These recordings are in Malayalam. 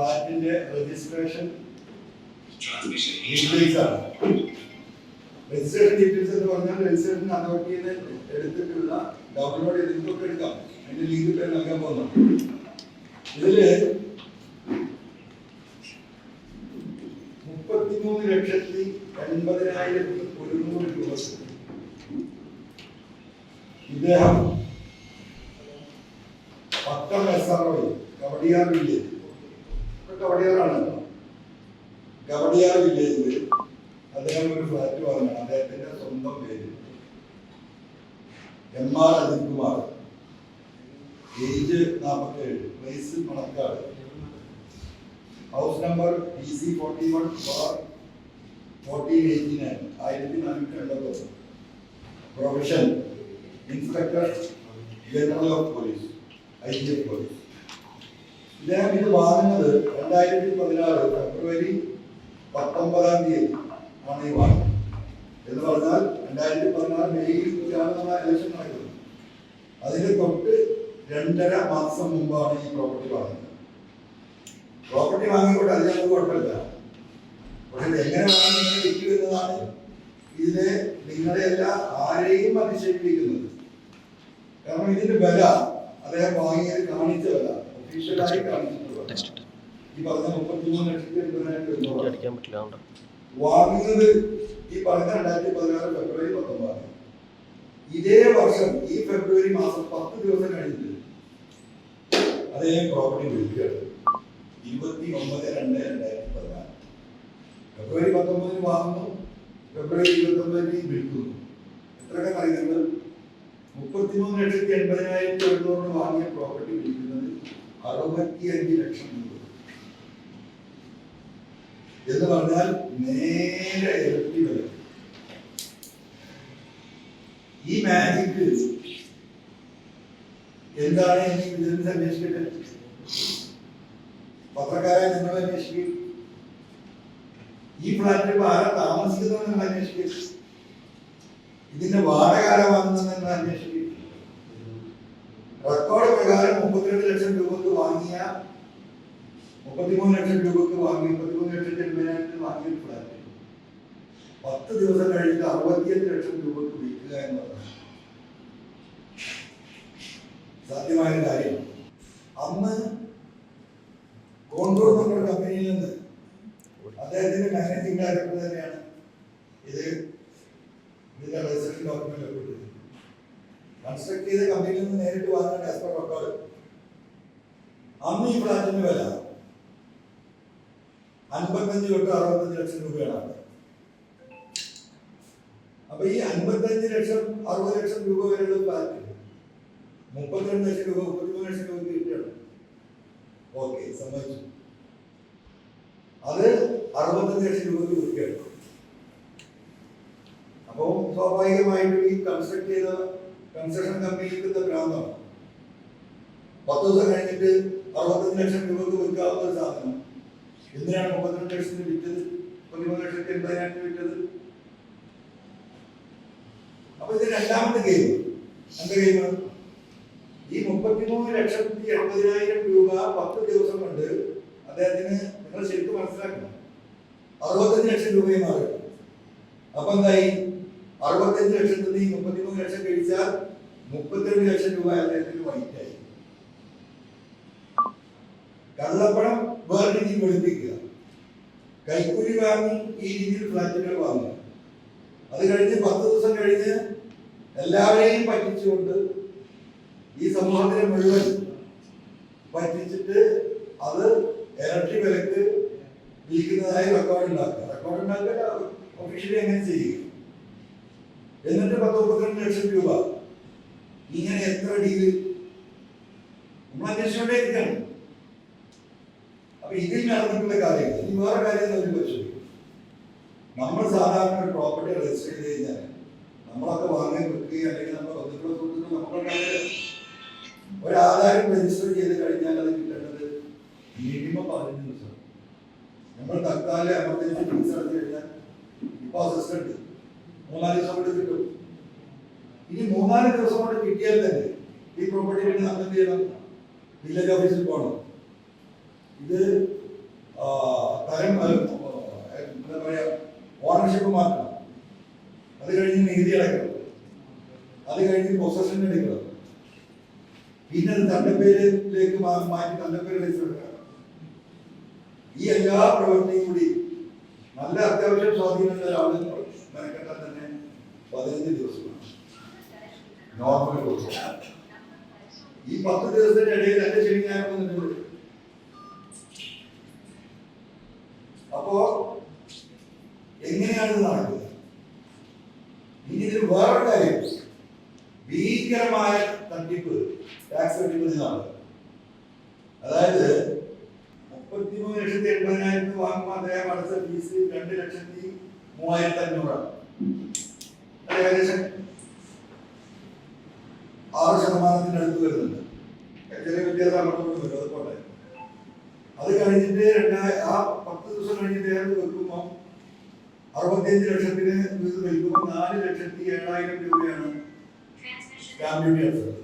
ഫ്ലാറ്റിന്റെ രജിസ്ട്രേഷൻ ഡീറ്റെയിൽസ് ആണ്. രജിസ്ട്രേഷൻ ഡീറ്റെയിൽസ് എന്ന് പറഞ്ഞാൽ രജിസ്ട്രേഷൻ അതോറിറ്റിയിൽ എടുത്തിട്ടുള്ള ഡൗൺലോഡ് ചെയ്ത് നിങ്ങൾക്ക് എടുക്കാം. അതിന്റെ ലിങ്ക് പേര് നൽകാൻ പോകുന്നു. ഇതിൽ മുപ്പത്തിമൂന്ന് ലക്ഷത്തി എൺപതിനായിരത്തി ഒരുന്നൂറ് രൂപ ഇദ്ദേഹം പത്തം S R O Kowdiar village ഇപ്പൊ കവടിയാറാണല്ലോ കവടിയാർ വില്ലേജിൽ അദ്ദേഹം ഒരു ഫ്ലാറ്റ് വാങ്ങണം. അദ്ദേഹത്തിന്റെ സ്വന്തം പേര് M R Ajith Kumar age നാൽപ്പത്തേഴ് വയസ്സ് Manacaud house number P C forty one bar fourteen eighty nine ആയിരത്തി നാനൂറ്റി എൺപത്തൊന്ന് profession inspector general of police I G F police. ഇദ്ദേഹം ഇത് വാങ്ങുന്നത് രണ്ടായിരത്തി പതിനാറ് ഫെബ്രുവരി പത്തൊമ്പതാം തീയതി ആണ് ഈ വാങ്ങുന്നത്. എന്ന് പറഞ്ഞാൽ രണ്ടായിരത്തി പതിനാറ് മെയ്യിലാണ് നമ്മൾ ഇലക്ഷൻ നടക്കുന്നത് അതിന് തൊട്ട് രണ്ടര മാസം മുമ്പാണ് ഈ പ്രോപ്പർട്ടി വാങ്ങുന്നത്. പ്രോപ്പർട്ടി വാങ്ങിക്കൊണ്ട് അത് ഞങ്ങൾക്ക് കുഴപ്പമില്ല. പക്ഷെ എങ്ങനെ വാങ്ങി വിൽക്കും എന്നതാണ് ഇതിനെ നിങ്ങളെയല്ല ആരെയും അതിശയിപ്പിക്കുന്നത് കാരണം ഇതിന്റെ വില അദ്ദേഹം വാങ്ങിയത് കാണിച്ച വില അടിക്കാൻ പറ്റില്ല വാങ്ങുന്നത് ഈ പറഞ്ഞ രണ്ടായിരത്തി പതിനാറ് ഫെബ്രുവരി പത്തൊമ്പതാണ് ഇതേ വർഷം ഈ ഫെബ്രുവരി മാസം പത്ത് ദിവസം കഴിഞ്ഞിട്ട് അതേ പ്രോപ്പർട്ടി വിൽക്കുകയാണ് ഇരുപത്തി ഒമ്പത് രണ്ട് രണ്ടായിരത്തി പതിനാറ് ഫെബ്രുവരി പത്തൊമ്പതിന് വാങ്ങുന്നു ഫെബ്രുവരി ഇരുപത്തി ഒമ്പതിന് വിൽക്കുന്നു എത്രയൊക്കെ പറയുന്നത് മുപ്പത്തിമൂന്ന് ലക്ഷത്തി എൺപതിനായിരത്തി എഴുന്നൂറിന് വാങ്ങിയ പ്രോപ്പർട്ടി വിൽക്കുന്നത് അറുപത്തിയഞ്ച് ലക്ഷം എന്ന് പറഞ്ഞാൽ നേരെ ഇരട്ടി വില. ഈ മാജിക് എന്താണ് ഇനി വിജിലൻസ് അന്വേഷിക്കട്ടെ പത്രക്കാരെ നിങ്ങൾ അന്വേഷിക്കും. ഈ ഫ്ലാറ്റിൽ ഇപ്പോൾ ആരാ താമസിക്കുന്നത് നിങ്ങൾ അന്വേഷിക്കും. ഇതിന്റെ വാടക നിങ്ങൾ അന്വേഷിക്കും. റെക്കോർഡ് പ്രകാരം മുപ്പത്തിരണ്ട് ലക്ഷം രൂപക്ക് വാങ്ങിയ മുപ്പത്തിമൂന്ന് ലക്ഷം രൂപക്ക് വാങ്ങി മുപ്പത്തിമൂന്ന് ലക്ഷത്തി എൺപതിനായിരത്തിന് വാങ്ങിയ ഫ്ലാറ്റ്. പത്ത് ദിവസം കഴിഞ്ഞിട്ട് അറുപത്തിയഞ്ച് ലക്ഷം രൂപക്ക് വിൽക്കുക എന്ന് പറഞ്ഞാൽ സാധ്യമായ കാര്യം. അന്ന് കോണ്ടൂർ നമ്മുടെ കമ്പനിയിൽ നിന്ന് അദ്ദേഹത്തിന്റെ മാനേജിംഗ് ഡയറക്ടർ തന്നെയാണ് ഇത് ഇതിന്റെ രജിസ്ട്രേഷൻ ഡോക്യുമെന്റ് ഒപ്പിട്ടത് കൺസ്ട്രക്ട് ചെയ്ത കമ്പനിയിൽ നിന്ന് നേരിട്ട് വാങ്ങുന്ന ആസ് പെർ റെക്കോർഡ് അന്ന് ഈ ഫ്ലാറ്റിന്റെ വില അൻപത്തഞ്ച് തൊട്ട് അറുപത്തഞ്ച് ലക്ഷം രൂപയാണ്. അപ്പൊ ഈ അൻപത്തഞ്ച് ലക്ഷം അറുപത് ലക്ഷം രൂപ വരെയുള്ള ഫ്ലാറ്റ് മുപ്പത്തിരണ്ട് ലക്ഷം രൂപ മുപ്പത്തിമൂന്ന് ലക്ഷം രൂപ കിട്ടുകയാണ് ഓക്കെ സമ്മതിച്ചു. അത് അറുപത്തഞ്ച് ലക്ഷം രൂപയ്ക്ക് വിൽക്കുകയാണ് അപ്പോൾ സ്വാഭാവികമായിട്ടും ഈ കൺസ്ട്രക്ട് ചെയ്ത കൺസ്ട്രക്ഷൻ കമ്പനിക്ക് ഇത് ഭ്രാന്താണ്. പത്ത് ദിവസം കഴിഞ്ഞിട്ട് അറുപത്തഞ്ച് ലക്ഷം രൂപക്ക് വിൽക്കാവുന്ന ഒരു സാധനം. എന്തിനാണ് മുപ്പത്തിരണ്ട് ലക്ഷത്തിന് വിറ്റത്? പതിമൂന്ന് ലക്ഷത്തി എൺപതിനായിരത്തിന് വിറ്റത്? അപ്പൊ ഇത് രണ്ടാമത്തെ ഗെയിം. എന്താ ഗെയിം? ഈ മുപ്പത്തിമൂന്ന് ലക്ഷത്തി എൺപതിനായിരം രൂപ പത്ത് ദിവസം കൊണ്ട് അദ്ദേഹത്തിന് നിങ്ങൾ ശരിക്കും മനസ്സിലാക്കണം. അറുപത്തഞ്ച് ലക്ഷം രൂപയും മാറി. അപ്പൊ എന്തായി? അറുപത്തഞ്ച് ലക്ഷത്തിൽ നിന്ന് ലക്ഷം കഴിച്ചാൽ മുപ്പത്തിരണ്ട് ലക്ഷം രൂപ അദ്ദേഹത്തിന് വൈറ്റായി കള്ളപ്പണം വേറെ രീതിയിൽ വെളുപ്പിക്കുക. കൈക്കൂലി വാങ്ങി ഈ രീതിയിൽ ഫ്ലാറ്റുകൾ വാങ്ങുക. അത് കഴിഞ്ഞ് പത്ത് ദിവസം കഴിഞ്ഞ് എല്ലാവരെയും പറ്റിച്ചുകൊണ്ട് ഈ സമൂഹത്തിനെ മുഴുവൻ പറ്റിച്ചിട്ട് അത് ഇരട്ടി വിലക്ക് വിൽക്കുന്നതായി റെക്കോർഡ് ഉണ്ടാക്കുക. റെക്കോർഡ് ഉണ്ടാക്കുക ഒഫീഷ്യലി എങ്ങനെ ചെയ്യുക എന്നിട്ട് പത്ത് മുപ്പത്തിരണ്ട് ലക്ഷം രൂപ. ഇങ്ങനെ എത്ര ഡീൽ നമ്മൾ അന്വേഷിച്ചുകൊണ്ടേ ഇരിക്കണം അപ്പൊ ഇതിൽ നടന്നിട്ടുള്ള കാര്യങ്ങൾ ഇനി വേറെ കാര്യം തന്നെ പരിശോധിക്കും. നമ്മൾ സാധാരണ പ്രോപ്പർട്ടി രജിസ്റ്റർ ചെയ്ത് കഴിഞ്ഞാൽ നമ്മളൊക്കെ വാങ്ങാൻ വെക്കുകയും അല്ലെങ്കിൽ നമ്മൾ ബന്ധുക്കളെ സുഹൃത്തുക്കൾ നമ്മളൊക്കെ ഒരാധാരം രജിസ്റ്റർ ചെയ്ത് കഴിഞ്ഞാൽ അത് കിട്ടേണ്ടത് മിനിമം പതിനഞ്ച് ദിവസം. നമ്മൾ തൽക്കാലം എമർജൻസി ഫീസ് അടച്ചു കഴിഞ്ഞാൽ ഇപ്പൊ അസിസ്റ്റന്റ് മൂന്നാൽ ദിവസം കൊണ്ട് കിട്ടും. ഇനി മൂന്നാൽ ദിവസം കൊണ്ട് കിട്ടിയാൽ തന്നെ ഈ പ്രോപ്പർട്ടി വേണ്ടി നമ്മൾ എന്ത് ചെയ്യണം? വില്ലേജ് ഓഫീസിൽ പോകണം. ഇത് തരം എന്താ പറയുക ഓണർഷിപ്പ് മാറ്റണം. അത് കഴിഞ്ഞ് നികുതി അടയ്ക്കണം. അത് കഴിഞ്ഞ് പൊസഷൻ എടുക്കണം. പിന്നെ തന്റെ പേരിലേക്ക് മാറ്റി തന്റെ പേര് ഈ എല്ലാ പ്രവൃത്തിയും കൂടി നല്ല അത്യാവശ്യം സ്വാധീനമുള്ള ഒരാൾ മെനക്കെട്ടാൽ തന്നെ പതിനഞ്ച് ദിവസമാണ് നോർമൽ ദിവസം ഈ പത്ത് ദിവസത്തിന്റെ ഇടയിൽ എന്റെ ശരി ഞാൻ അപ്പോ എങ്ങനെയാണ് നടക്കുന്നത്? ഇനി ഇതിൽ വേറൊരു കാര്യം. ഭീകരമായ തട്ടിപ്പ് ടാക്സ് തട്ടിപ്പ് നടക്കും. അതായത് മുപ്പത്തിമൂന്ന് ലക്ഷത്തി എൺപതിനായിരത്തിന് വാങ്ങുമ്പോൾ അദ്ദേഹം അടച്ച ഫീസ് രണ്ട് ലക്ഷത്തി മൂവായിരത്തി അഞ്ഞൂറാണ്. ഏകദേശം ആറ് ശതമാനത്തിന് അടുത്ത് വരുന്നുണ്ട്. ചെറിയ വ്യത്യാസം അങ്ങോട്ട് വരും അതുപോലെ അത് കഴിഞ്ഞിട്ട് രണ്ടായി ആ പത്ത് ദിവസം കഴിഞ്ഞിട്ട് വെക്കുമ്പോൾ അറുപത്തിയഞ്ച് ലക്ഷത്തിന് ഇത് വിൽക്കുമ്പോൾ നാല് ലക്ഷത്തി ഏഴായിരം രൂപയാണ് സ്റ്റാമ്പ് ഡ്യൂട്ടി അടച്ചത്.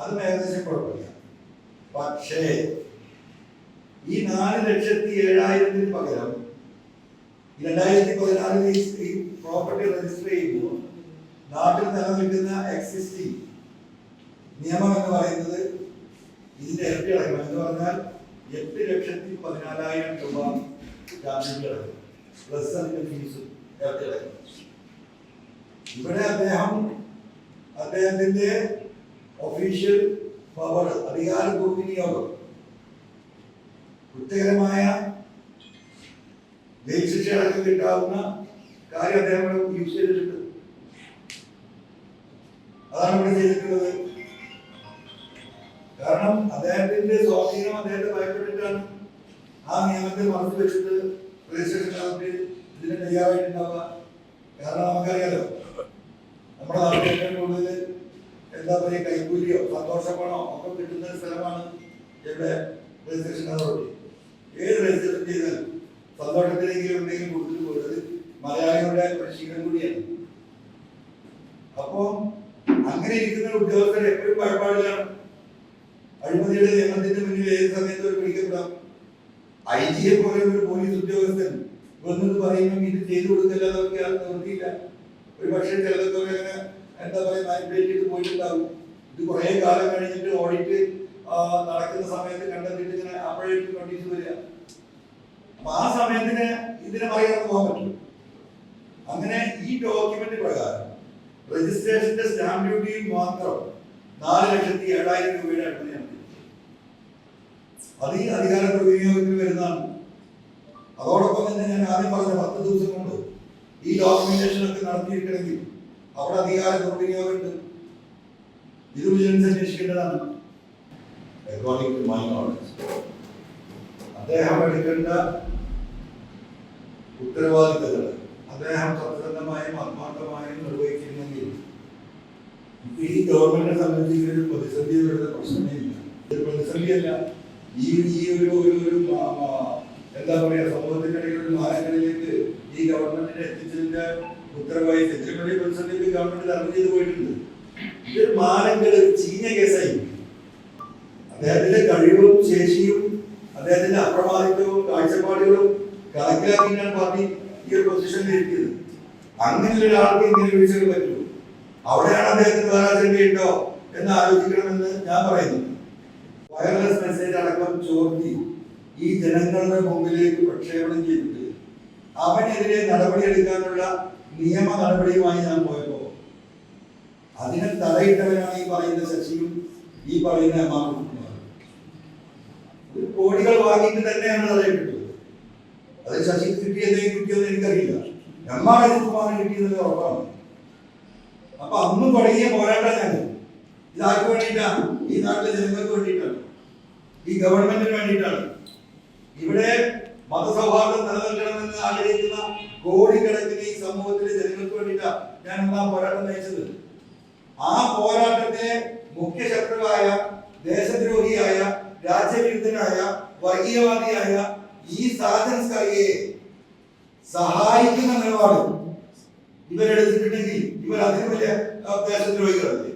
അതും ഏകദേശം കുഴപ്പമില്ല. പക്ഷേ ഈ നാല് ലക്ഷത്തി ഏഴായിരത്തിന് പകരം രണ്ടായിരത്തി പതിനാറിൽ ഈ- പ്രോപ്പർട്ടി രജിസ്റ്റർ ചെയ്യുമ്പോൾ നാട്ടിൽ നിലനിൽക്കുന്ന എക്സിസ്റ്റിംഗ് നിയമം എന്ന് പറയുന്നത് ഇതിന്റെ ഇരട്ടി അടക്കണം എന്ന് പറഞ്ഞാൽ എട്ട് ലക്ഷത്തി പതിനാലായിരം രൂപ അടക്കും പ്ലസ് അതിന്റെ ഫീസ് ഇരട്ടി അടക്കണം ഇവിടെ അദ്ദേഹം അദ്ദേഹത്തിന്റെ ഒഫീഷ്യൽ പവർ അധികാര ദുർവിനിയോഗം കുറ്റകരമായ ജയിൽ കിട്ടാവുന്ന കാര്യം അദ്ദേഹം യൂസ് ചെയ്തിട്ടുണ്ട്. അതാണ് ഇവിടെ ചെയ്തിട്ടുള്ളത്. കാരണം അദ്ദേഹത്തിന്റെ സ്വാധീനം അദ്ദേഹത്തെ ഭയപ്പെട്ടിട്ടാണ് ആ നിയമത്തെ മറന്നു വെച്ചിട്ട് രജിസ്ട്രേഷൻ ഇതിന് തയ്യാറായിട്ടുണ്ടാവുക. കാരണം നമുക്കറിയാലോ നമ്മുടെ നാട്ടിൽ എന്താ പറയുക കൈക്കൂലിയോ സന്തോഷപ്പണോ ഒക്കെ കിട്ടുന്ന സ്ഥലമാണ് ഇവിടെ രജിസ്ട്രേഷൻ ഏത് രജിസ്ട്രേഷൻ ചെയ്താലും സന്തോഷത്തിലെങ്കിലും എന്തെങ്കിലും കൊടുത്തിട്ട് പോയത് മലയാളികളുടെ പരിശീലനം ശീലം കൂടിയാണ്. അപ്പോ അങ്ങനെ ഇരിക്കുന്ന ഉദ്യോഗസ്ഥർ എപ്പോഴും പഴപ്പാടിലാണ്. അഴിമതിയുടെ നിയമത്തിന്റെ മുന്നിൽ ഏത് സമയത്ത് ഒരു പിടിക്കപ്പെടാം ഐ ജിയെ പോലെ ഒരു പോലീസ് ഉദ്യോഗസ്ഥൻ വന്നിട്ട് പറയുമ്പോൾ ഇത് ചെയ്തു കൊടുക്കില്ല അതൊക്കെ അത് നിർത്തിയില്ല ഒരു പക്ഷേ ചിലതൊക്കെ അങ്ങനെ എന്താ പറയുക മാനിപ്പുലേറ്റ് ചെയ്ത് പോയിട്ടുണ്ടാവും. ഇത് കുറെ കാലം കഴിഞ്ഞിട്ട് ഓഡിറ്റ് നടക്കുന്ന സമയത്ത് കണ്ടെത്തിയിട്ട് ഇങ്ങനെ അപ്പോഴേക്കും നോട്ടീസ് വരിക. ആ സമയത്തിന് ഇതിനെ മറികടന്ന് പോകാൻ പറ്റും? അങ്ങനെ ഈ ഡോക്യുമെന്റ് പ്രകാരം രജിസ്ട്രേഷന്റെ സ്റ്റാമ്പ് ഡ്യൂട്ടിയിൽ മാത്രം നാല് ലക്ഷത്തി ഏഴായിരം രൂപയുടെ അഴിമതിയാണ് അത് ഈ അധികാര ദുർവിനിയോഗത്തിൽ വരുന്നതാണ്. അതോടൊപ്പം തന്നെ ഞാൻ ആദ്യം പറഞ്ഞ പത്ത് ദിവസം കൊണ്ട് ഈ ഡോക്യുമെന്റേഷൻ ഒക്കെ നടത്തിയിട്ടുണ്ടെങ്കിൽ അവിടെ അധികാര ദുർവിനിയോഗമുണ്ട് ഇത് വിജിലൻസ് അന്വേഷിക്കേണ്ടതാണ്. അക്കോർഡിംഗ് ടു മൈ നോളജ് അദ്ദേഹം എടുക്കേണ്ട ഉത്തരവാദിത്തങ്ങൾ അദ്ദേഹം സത്യസന്ധമായും ആത്മാർത്ഥമായും നിർവഹിക്കുന്നെങ്കിൽ ഈ ഗവൺമെന്റിനെ സംബന്ധിച്ച് ഒരു പ്രതിസന്ധി പ്രശ്നമേ ഇല്ല ഒരു പ്രതിസന്ധിയല്ല. ഈ ഈ ഒരു ഒരു ഒരു എന്താ പറയുക സമൂഹത്തിന്റെ ഇടയിൽ മാനങ്ങളിലേക്ക് ഈ ഗവൺമെന്റിനെ എത്തിച്ചതിന്റെ ഇതിലും വലിയ പ്രതിസന്ധി ഗവൺമെന്റ് തരണം ചെയ്ത് പോയിട്ടുണ്ട്. ഇതൊരു മാനങ്ങൾ ചീഞ്ഞ കേസായി. അദ്ദേഹത്തിന്റെ കഴിവും ശേഷിയും അദ്ദേഹത്തിന്റെ അപ്രമാദിത്വവും കാഴ്ചപ്പാടുകളും കണക്കിലാക്കിയിട്ടാണ് പാർട്ടി ഈ ഒരു പൊസിഷനിൽ ഇരിക്കുന്നത്. അങ്ങനെ ഒരാൾക്ക് ഇങ്ങനെ വീഴ്ചകൾ പറ്റുള്ളൂ അവിടെയാണ് അദ്ദേഹത്തിന് അജണ്ടയുണ്ടോ എന്ന് ആലോചിക്കണമെന്ന് ഞാൻ പറയുന്നു. വയർലെസ് മെസ്സേജ് അടക്കം ചോർത്തി ഈ ജനങ്ങളുടെ മുമ്പിലേക്ക് പ്രക്ഷേപണം ചെയ്തിട്ട് അവനെതിരെ നടപടിയെടുക്കാനുള്ള നിയമ നടപടിയുമായി ഞാൻ പോയപ്പോ അതിനെ തലയിട്ടവനാണ് ഈ പറയുന്ന ശശിയും ഈ പറയുന്ന എമാറും കോടികൾ വാങ്ങിയിട്ട് തന്നെയാണ് തലയിട്ടിട്ടുള്ളത് അത് ശശിക്ക് കിട്ടിയതേ കിട്ടിയെന്ന് എനിക്കറിയില്ല. നമ്മളെ കുടുംബമാണ് കിട്ടിയതെന്ന് ഉറപ്പാണ്. അപ്പൊ അന്ന് തുടങ്ങിയ പോരാട്ടം ഞാൻ. ഇതാർക്ക് വേണ്ടിയിട്ടാണ്? ഈ നാട്ടിലെ ജനങ്ങൾക്ക് വേണ്ടിയിട്ടാണ്. ഈ ഗവൺമെന്റിന് വേണ്ടിയിട്ടാണ്. ഇവിടെ മതസൗഹാർദ്ദം നിലനിൽക്കണമെന്ന് ആഗ്രഹിക്കുന്ന കോടിക്കണക്കിന് ഈ സമൂഹത്തിലെ ജനങ്ങൾക്ക് വേണ്ടിയിട്ടാണ് ഞാൻ ആ പോരാട്ടം നയിച്ചത്. ആ പോരാട്ടത്തിലെ മുഖ്യ ശത്രുവായ ദേശദ്രോഹിയായ രാജ്യവിരുദ്ധനായ വർഗീയവാദിയായ ഈ സാധനസ്കാരിയെ സഹായിക്കുന്ന നിലപാട് ഇവരെടുത്തിട്ടുണ്ടെങ്കിൽ ഇവർ അതിന് വലിയ ദേശദ്രോഹികളല്ലേ